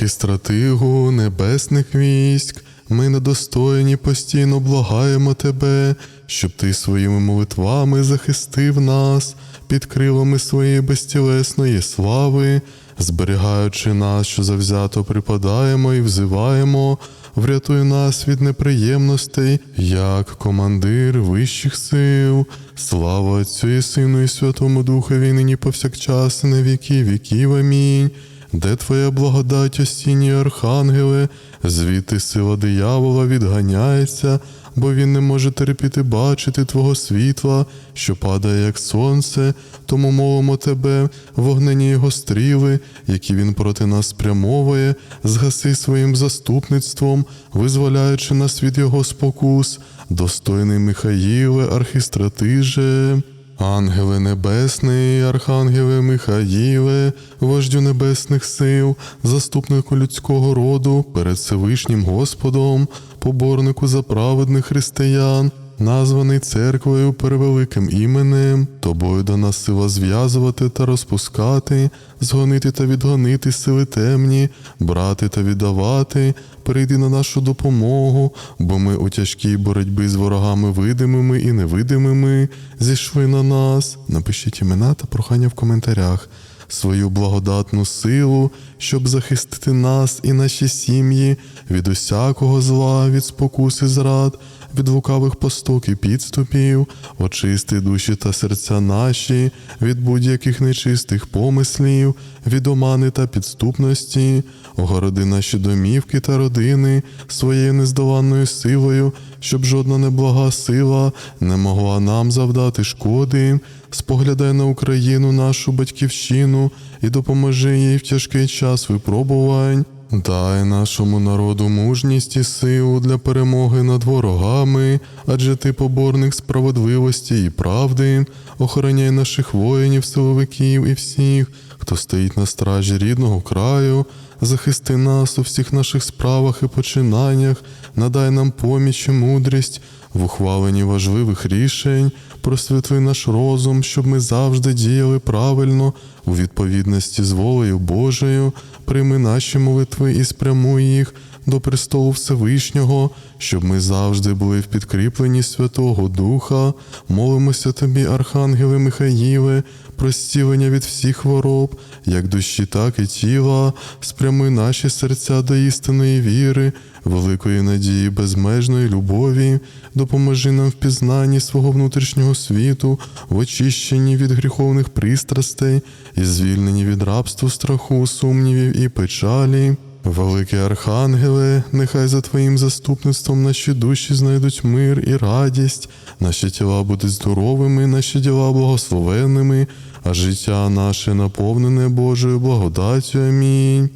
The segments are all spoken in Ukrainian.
Архістратигу небесних військ, ми недостойні постійно благаємо тебе, щоб ти своїми молитвами захистив нас під крилами своєї безтілесної слави, зберігаючи нас, що завзято припадаємо і взиваємо, врятуй нас від неприємностей, як командир вищих сил. Слава Отцю і Сину і Святому Духові нині повсякчас і на віки віків. Амінь. Де твоя благодать, осінні архангеле, звідти сила диявола відганяється, бо він не може терпіти бачити Твого світла, що падає, як сонце, тому мовимо тебе, вогнені його стріли, які він проти нас спрямовує, згаси своїм заступництвом, визволяючи нас від його спокус, достойний Михаїле, архістратиже. Ангеле Небесний, Архангеле Михаїле, вождю небесних сил, заступнику людського роду, перед Всевишнім Господом, поборнику за праведних християн, названий церквою перевеликим іменем, тобою дана сила зв'язувати та розпускати, згонити та відгонити сили темні, брати та віддавати, прийди на нашу допомогу, бо ми у тяжкій боротьбі з ворогами видимими і невидимими зійшли на нас. Напишіть імена та прохання в коментарях. Свою благодатну силу, щоб захистити нас і наші сім'ї від усякого зла, від спокуси зрад, від лукавих посток і підступів, очисти душі та серця наші, від будь-яких нечистих помислів, від омани та підступності, огороди наші домівки та родини своєю нездоланною силою, щоб жодна неблага сила не могла нам завдати шкоди. Споглядай на Україну, нашу батьківщину, і допоможи їй в тяжкий час випробувань. Дай нашому народу мужність і силу для перемоги над ворогами, адже ти поборник справедливості і правди, охороняй наших воїнів, силовиків і всіх, хто стоїть на стражі рідного краю, захисти нас у всіх наших справах і починаннях, надай нам поміч і мудрість в ухваленні важливих рішень, просвітли наш розум, щоб ми завжди діяли правильно у відповідності з волею Божою, прийми наші молитви і спрямуй їх до престолу Всевишнього, щоб ми завжди були в підкріпленні Святого Духа, молимося тобі, Архангеле Михаїле, про зцілення від всіх хвороб, як душі, так і тіла, спрямуй наші серця до істинної віри, великої надії, безмежної любові, допоможи нам в пізнанні свого внутрішнього світу, в очищенні від гріховних пристрастей і звільненні від рабства, страху, сумнівів і печалі. Великі архангеле, нехай за Твоїм заступництвом наші душі знайдуть мир і радість, наші тіла будуть здоровими, наші діла благословенними, а життя наше наповнене Божою благодаттю. Амінь.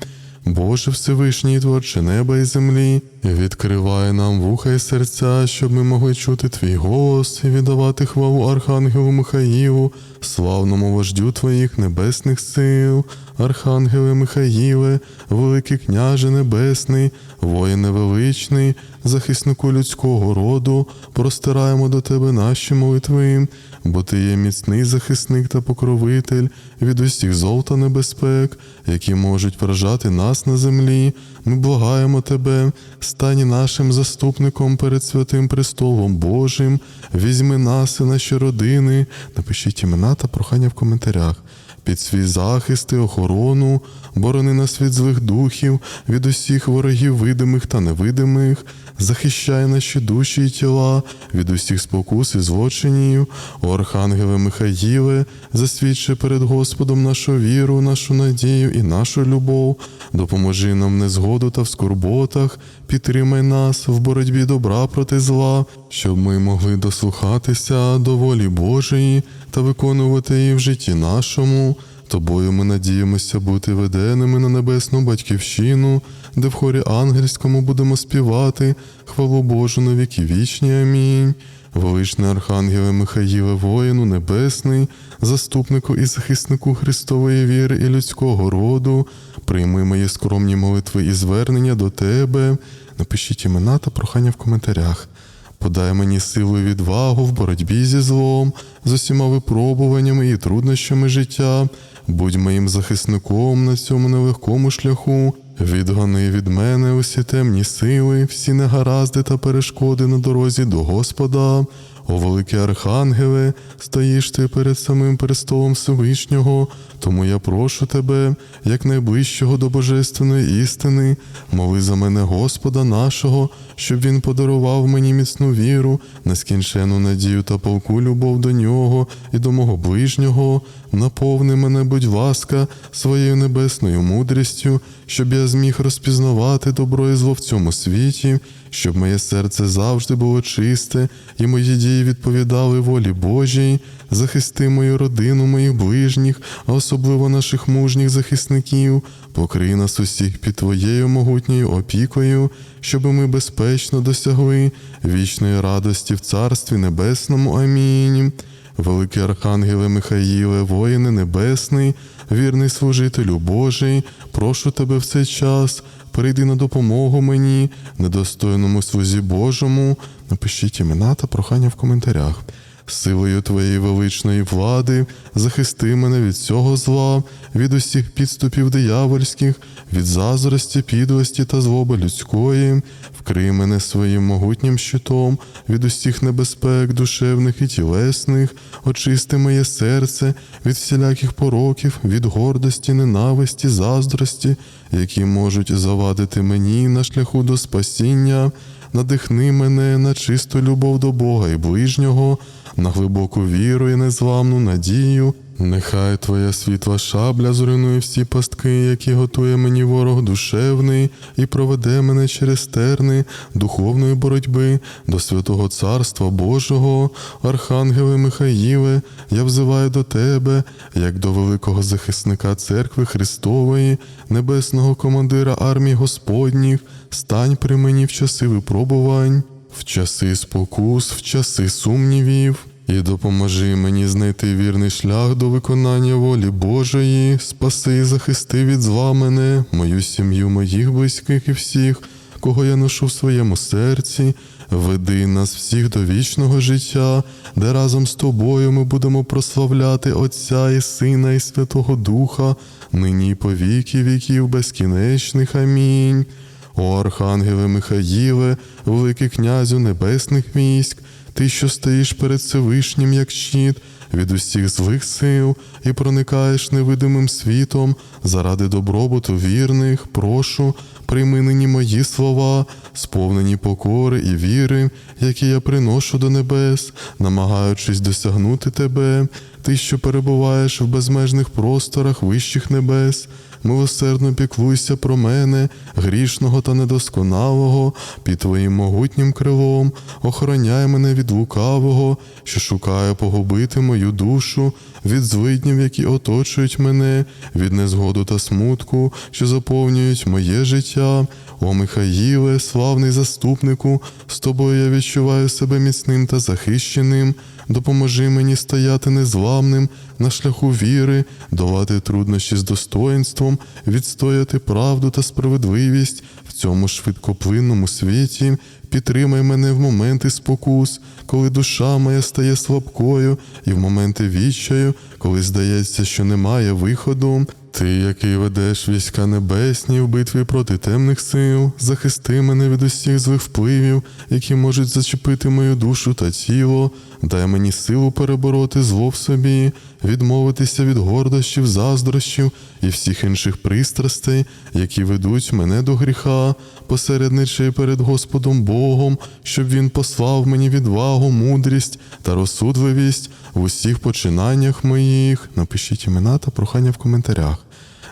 Боже Всевишній Творче неба і землі, відкривай нам вуха і серця, щоб ми могли чути Твій голос і віддавати хвалу Архангелу Михаїлу, славному вождю Твоїх небесних сил, Архангеле Михаїле, великий княже небесний, воїне величний, захиснику людського роду, простираємо до Тебе наші молитви, бо Ти є міцний захисник та покровитель від усіх зол та небезпек, які можуть вражати нас на землі. Ми благаємо Тебе, стань нашим заступником перед святим престолом Божим, візьми нас і наші родини, напишіть імена та прохання в коментарях. Під свій захист і охорону, борони нас від злих духів, від усіх ворогів видимих та невидимих, захищай наші душі і тіла від усіх спокус і злочинів, о Архангеле Михаїле, засвідчи перед Господом нашу віру, нашу надію і нашу любов, допоможи нам в незгоду та в скорботах, підтримай нас в боротьбі добра проти зла, щоб ми могли дослухатися до волі Божої та виконувати її в житті нашому. Тобою ми надіємося бути веденими на небесну батьківщину, де в хорі ангельському будемо співати хвалу Божу на віки вічні. Амінь. Величний Архангеле Михаїле, воїну небесний, заступнику і захиснику Христової віри і людського роду, прийми мої скромні молитви і звернення до Тебе. Напишіть імена та прохання в коментарях. Подай мені силу і відвагу в боротьбі зі злом, з усіма випробуваннями і труднощами життя. Будь моїм захисником на цьому нелегкому шляху, Відгони від мене усі темні сили, всі негаразди та перешкоди на дорозі до Господа. О великий архангеле, стоїш ти перед самим престолом Всевишнього, тому я прошу тебе, як найближчого до божественної істини, моли за мене Господа нашого, щоб він подарував мені міцну віру, нескінчену надію та полку любов до нього і до мого ближнього. Наповни мене, будь ласка, своєю небесною мудрістю, щоб я зміг розпізнавати добро і зло в цьому світі, щоб моє серце завжди було чисте, і мої дії відповідали волі Божій. Захисти мою родину, моїх ближніх, а особливо наших мужніх захисників, покрий нас усіх під Твоєю могутньою опікою, щоби ми безпечно досягли вічної радості в Царстві Небесному. Амінь. Великий Архангеле Михаїле, воїне небесний, вірний служителю Божий, прошу тебе в цей час, прийди на допомогу мені, недостойному слузі Божому. Напишіть імена та прохання в коментарях. Силою твоєї величної влади захисти мене від цього зла, від усіх підступів диявольських, від заздрості, підлості та злоби людської, вкрий мене своїм могутнім щитом від усіх небезпек, душевних і тілесних, очисти моє серце від всіляких пороків, від гордості, ненависті, заздрості, які можуть завадити мені на шляху до спасіння. Надихни мене на чисту любов до Бога і ближнього, на глибоку віру і незламну надію. Нехай Твоя світла шабля зруйнує всі пастки, які готує мені ворог душевний, і проведе мене через терни духовної боротьби до святого Царства Божого, Архангеле Михаїле, я взиваю до Тебе, як до великого захисника церкви Христової, небесного командира армії Господніх, стань при мені в часи випробувань, в часи спокус, в часи сумнівів. І допоможи мені знайти вірний шлях до виконання волі Божої, спаси і захисти від зла мене, мою сім'ю, моїх близьких і всіх, кого я ношу в своєму серці, веди нас всіх до вічного життя, де разом з тобою ми будемо прославляти Отця і Сина, і Святого Духа, нині й по віки віків безкінечних. Амінь. О Архангеле Михаїле, великий князю небесних військ, ти, що стоїш перед Всевишнім, як щит, від усіх злих сил і проникаєш невидимим світом заради добробуту вірних, прошу, прийми нині мої слова, сповнені покори і віри, які я приношу до небес, намагаючись досягнути тебе, ти, що перебуваєш в безмежних просторах вищих небес. Милосердно піклуйся про мене, грішного та недосконалого, під твоїм могутнім крилом, охороняй мене від лукавого, що шукає погубити мою душу, від злиднів, які оточують мене, від незгоду та смутку, що заповнюють моє життя. О Михаїле, славний заступнику, з тобою я відчуваю себе міцним та захищеним. Допоможи мені стояти незламним на шляху віри, долати труднощі з достоїнством, відстояти правду та справедливість в цьому швидкоплинному світі. Підтримай мене в моменти спокус, коли душа моя стає слабкою, і в моменти відчаю, коли здається, що немає виходу. Ти, який ведеш війська небесні в битві проти темних сил, захисти мене від усіх злих впливів, які можуть зачепити мою душу та тіло, дай мені силу перебороти зло в собі, відмовитися від гордощів, заздрощів і всіх інших пристрастей, які ведуть мене до гріха, посередничай перед Господом Богом, щоб Він послав мені відвагу, мудрість та розсудливість в усіх починаннях моїх. Напишіть імена та прохання в коментарях.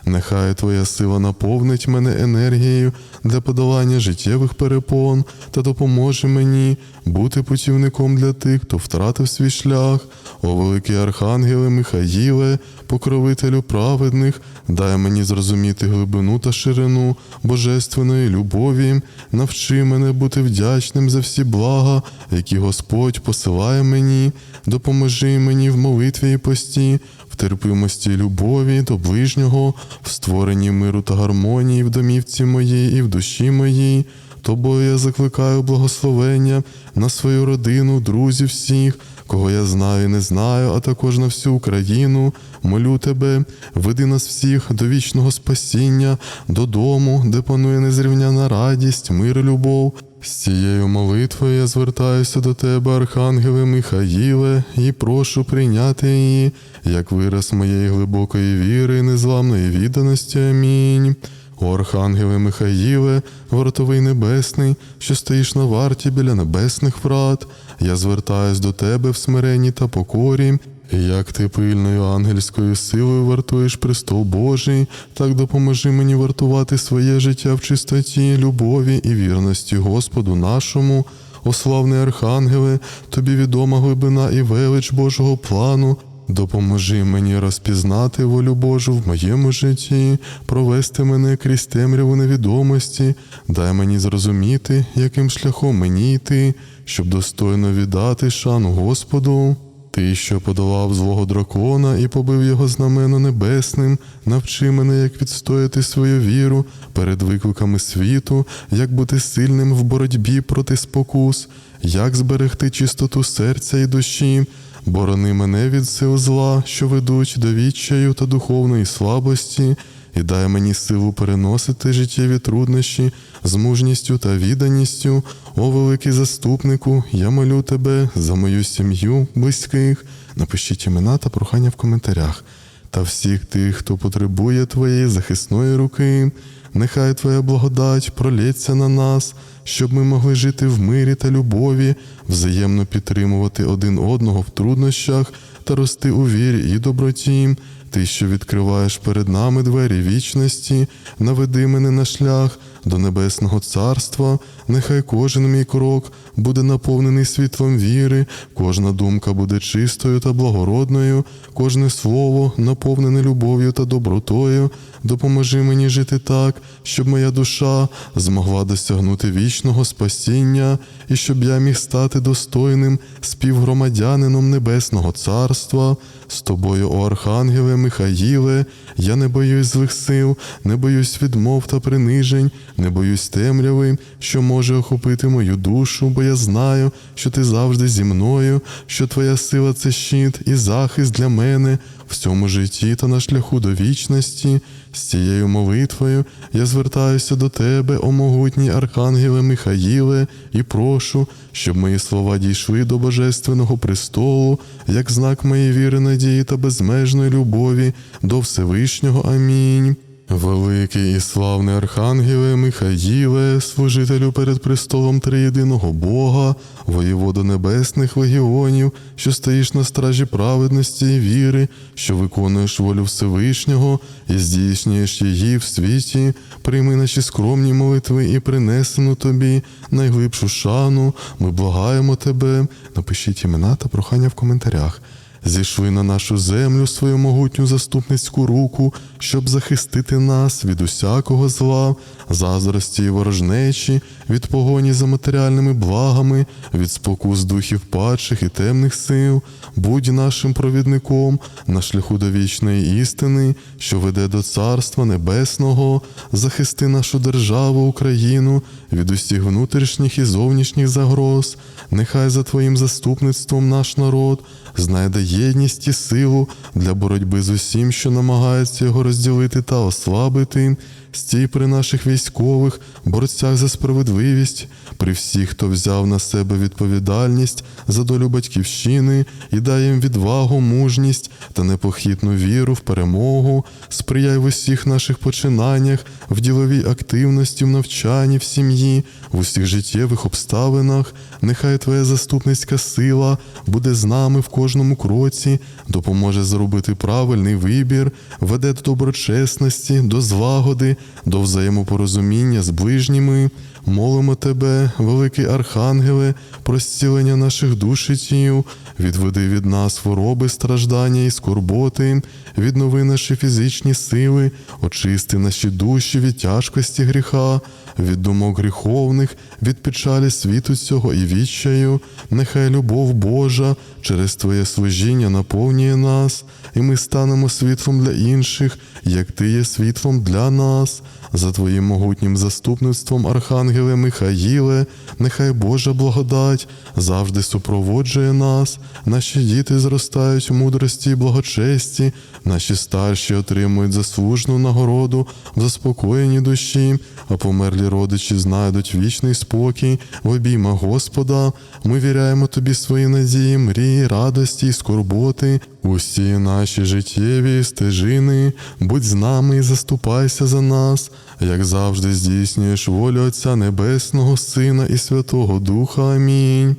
Нехай Твоя сила наповнить мене енергією для подолання життєвих перепон та допоможе мені бути путівником для тих, хто втратив свій шлях. О великий Архангеле Михаїле, покровителю праведних, дай мені зрозуміти глибину та ширину божественної любові, навчи мене бути вдячним за всі блага, які Господь посилає мені, допоможи мені в молитві і пості в терпимості любові до ближнього, в створенні миру та гармонії в домівці моїй і в душі моїй. Тобою я закликаю благословення на свою родину, друзів всіх, кого я знаю і не знаю, а також на всю Україну. Молю тебе, веди нас всіх до вічного спасіння, додому, де панує незрівняна радість, мир і любов. З цією молитвою я звертаюся до тебе, Архангеле Михаїле, і прошу прийняти її, як вираз моєї глибокої віри і незламної відданості. Амінь. О Архангеле Михаїле, вартовий небесний, що стоїш на варті біля небесних врат, я звертаюсь до тебе в смиренні та покорі. Як ти пильною ангельською силою вартуєш престол Божий, так допоможи мені вартувати своє життя в чистоті, любові і вірності Господу нашому. О славний Архангеле, тобі відома глибина і велич Божого плану. Допоможи мені розпізнати волю Божу в моєму житті, провести мене крізь темряву невідомості, дай мені зрозуміти, яким шляхом мені йти, щоб достойно віддати шану Господу. Ти, що подолав злого дракона і побив його знамено небесним, навчи мене, як відстояти свою віру перед викликами світу, як бути сильним в боротьбі проти спокус, як зберегти чистоту серця і душі, борони мене від сил зла, що ведуть до відчаю та духовної слабості, і дай мені силу переносити життєві труднощі з мужністю та відданістю. О, великий заступнику, я молю тебе за мою сім'ю, близьких. Напишіть імена та прохання в коментарях. Та всіх тих, хто потребує твоєї захисної руки, нехай твоя благодать пролється на нас, щоб ми могли жити в мирі та любові, взаємно підтримувати один одного в труднощах та рости у вірі і доброті. Ти, що відкриваєш перед нами двері вічності, наведи мене на шлях до небесного царства, нехай кожен мій крок буде наповнений світлом віри, кожна думка буде чистою та благородною, кожне слово наповнене любов'ю та добротою. Допоможи мені жити так, щоб моя душа змогла досягнути вічного спасіння, і щоб я міг стати достойним співгромадянином Небесного Царства. З тобою, о Архангеле Михаїле, я не боюсь злих сил, не боюсь відмов та принижень, не боюсь темряви, що може охопити мою душу, бо я знаю, що ти завжди зі мною, що твоя сила це щит і захист для мене в цьому житті та на шляху до вічності. З цією молитвою я звертаюся до тебе, о могутній Архангеле Михаїле, і прошу, щоб мої слова дійшли до Божественного престолу, як знак моєї віри, надії та безмежної любові до Всевишнього. Амінь. Великий і славний Архангеле Михаїле, служителю перед престолом триєдиного Бога, воєводу небесних легіонів, що стоїш на стражі праведності і віри, що виконуєш волю Всевишнього і здійснюєш її в світі, прийми наші скромні молитви і принесену тобі найглибшу шану. Ми благаємо тебе. Напишіть імена та прохання в коментарях. Зійшли на нашу землю свою могутню заступницьку руку, щоб захистити нас від усякого зла, заздрості і ворожнечі, від погоні за матеріальними благами, від спокус духів падших і темних сил, будь нашим провідником на шляху до вічної істини, що веде до Царства Небесного, захисти нашу державу, Україну від усіх внутрішніх і зовнішніх загроз, нехай за Твоїм заступництвом наш народ знайде єдність і силу для боротьби з усім, що намагається його розділити та ослабити. Стій при наших військових, борцях за справедливість, при всіх, хто взяв на себе відповідальність за долю батьківщини і дай їм відвагу, мужність та непохитну віру в перемогу, сприяй в усіх наших починаннях, в діловій активності, в навчанні, в сім'ї, в усіх життєвих обставинах. Нехай Твоя заступницька сила буде з нами в кожному кроці, допоможе зробити правильний вибір, веде до доброчесності, до злагоди, до взаємопорозуміння з ближніми. Молимо тебе, великий Архангеле, про зцілення наших душ і тіл, відведи від нас хвороби, страждання і скорботи, віднови наші фізичні сили, очисти наші душі від тяжкості гріха, від думок гріховних, від печалі світу цього і відчаю. Нехай любов Божа через Твоє служіння наповнює нас, і ми станемо світлом для інших, як Ти є світлом для нас. За Твоїм могутнім заступництвом, Архангеле Михаїле, нехай Божа благодать завжди супроводжує нас. Наші діти зростають у мудрості і благочесті, наші старші отримують заслужну нагороду в заспокоєнні душі, а померлі родичі знайдуть вічний спокій в обіймах Господа. Ми віряємо тобі свої надії, мрії, радості і скорботи. Усі наші життєві стежини, будь з нами і заступайся за нас, як завжди здійснюєш волю Отця Небесного, Сина і Святого Духа. Амінь.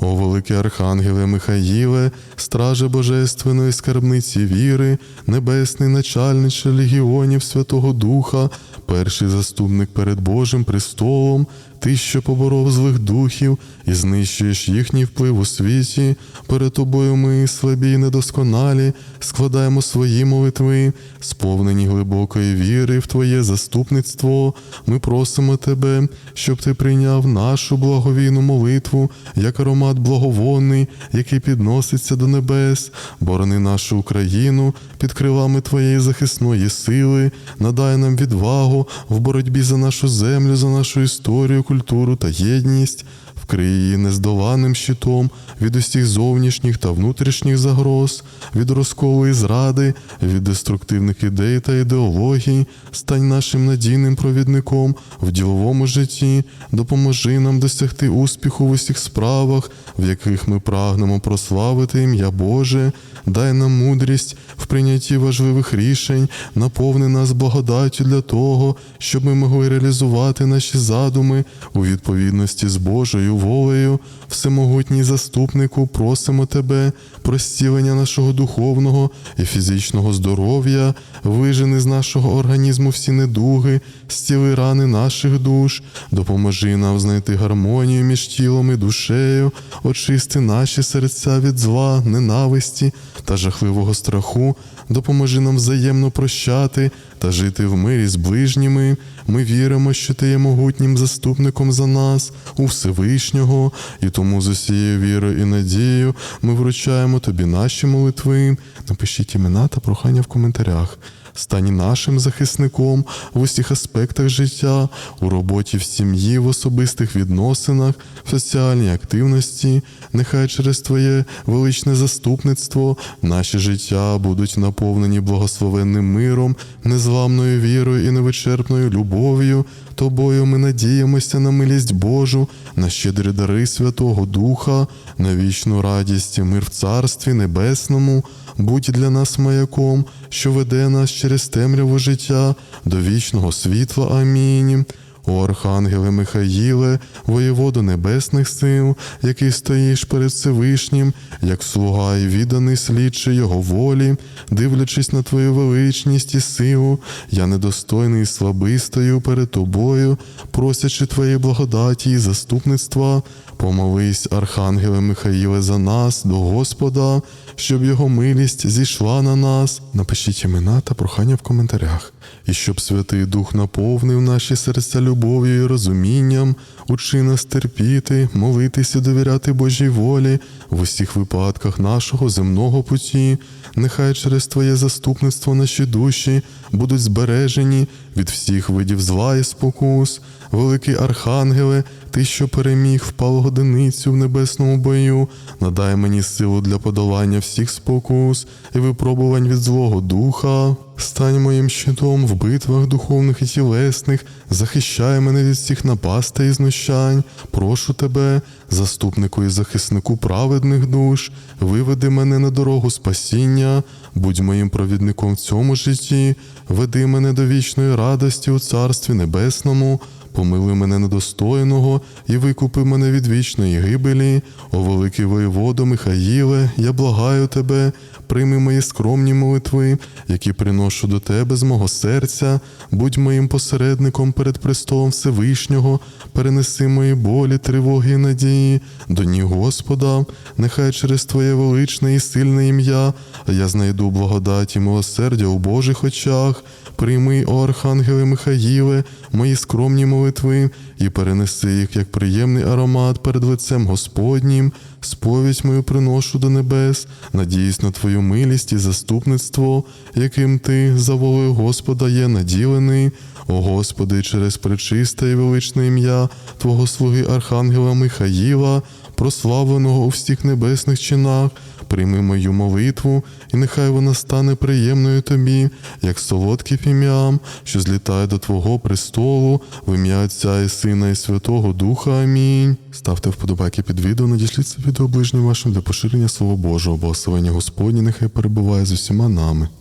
О великий Архангеле Михаїле, страже Божественної скарбниці віри, небесний начальниче легіонів Святого Духа, перший заступник перед Божим престолом, ти, що поборов злих духів і знищуєш їхній вплив у світі, перед тобою ми, слабі й недосконалі, складаємо свої молитви, сповнені глибокої віри в Твоє заступництво. Ми просимо Тебе, щоб Ти прийняв нашу благовійну молитву, як аромат благовонний, який підноситься до небес, борони нашу Україну під крилами Твоєї захисної сили, надай нам відвагу в боротьбі за нашу землю, за нашу історію, культуру та єдність. Вкрий її нездоланним щитом від усіх зовнішніх та внутрішніх загроз, від розколу і зради, від деструктивних ідей та ідеологій, стань нашим надійним провідником в діловому житті, допоможи нам досягти успіху в усіх справах, в яких ми прагнемо прославити ім'я Боже, дай нам мудрість в прийнятті важливих рішень, наповни нас благодаттю для того, щоб ми могли реалізувати наші задуми у відповідності з Божою волею, всемогутній заступнику, просимо тебе про зцілення нашого духовного і фізичного здоров'я, вижени з нашого організму всі недуги, зціли рани наших душ, допоможи нам знайти гармонію між тілом і душею, очисти наші серця від зла, ненависті та жахливого страху, допоможи нам взаємно прощати та жити в мирі з ближніми. Ми віримо, що ти є могутнім заступником за нас, у Всевишнього, і тому з усією вірою і надією ми вручаємо тобі наші молитви. Напишіть імена та прохання в коментарях. Стань нашим захисником в усіх аспектах життя, у роботі в сім'ї, в особистих відносинах, в соціальній активності. Нехай через Твоє величне заступництво наші життя будуть наповнені благословенним миром, незламною вірою і невичерпною любов'ю. Тобою ми надіємося на милість Божу, на щедрі дари Святого Духа, на вічну радість і мир в Царстві Небесному. Будь для нас маяком, що веде нас через темряву життя до вічного світла. Амінь. О Архангеле Михаїле, воєводу небесних сил, який стоїш перед Всевишнім, як слуга і відданий слідчий Його волі, дивлячись на Твою величність і силу, я недостойний і слабий стою перед тобою, просячи Твоєї благодаті і заступництва. Помолись, Архангеле Михаїле, за нас до Господа, щоб його милість зійшла на нас. Напишіть імена та прохання в коментарях, і щоб Святий Дух наповнив наші серця любов'ю і розумінням, учи нас терпіти, молитись і довіряти Божій волі в усіх випадках нашого земного путі. Нехай через Твоє заступництво наші душі будуть збережені від всіх видів зла і спокус. Великий Архангеле, ти, що переміг впалу годиницю в небесному бою, надай мені силу для подолання всіх спокус і випробувань від злого духа. Стань моїм щитом в битвах духовних і тілесних, захищай мене від всіх напастей і знущань. Прошу тебе, заступнику і захиснику праведних душ, виведи мене на дорогу спасіння, будь моїм провідником в цьому житті, веди мене до вічної радості у Царстві Небесному. Помилуй мене недостойного і викупи мене від вічної гибелі. О великий воєводо Михаїле, я благаю тебе, прийми мої скромні молитви, які приношу до тебе з мого серця, будь моїм посередником перед престолом Всевишнього, перенеси мої болі, тривоги і надії до ніг Господа, нехай через Твоє величне і сильне ім'я я знайду благодать і милосердя у Божих очах. Прийми, о Архангеле Михаїле, мої скромні молитви і перенеси їх як приємний аромат перед лицем Господнім. Сповідь мою приношу до небес, надіюсь на твою милість і заступництво, яким ти за волею Господа є наділений. О Господи, через пречисте і величне ім'я Твого слуги Архангела Михаїла, прославленого у всіх небесних чинах, прийми мою молитву, і нехай вона стане приємною тобі, як солодкий фіміам, що злітає до Твого престолу, в ім'я Отця і Сина і Святого Духа. Амінь. Ставте вподобайки під відео, надішліть це відео ближнім вашим для поширення Слова Божого, благословення Господні нехай перебуває з усіма нами.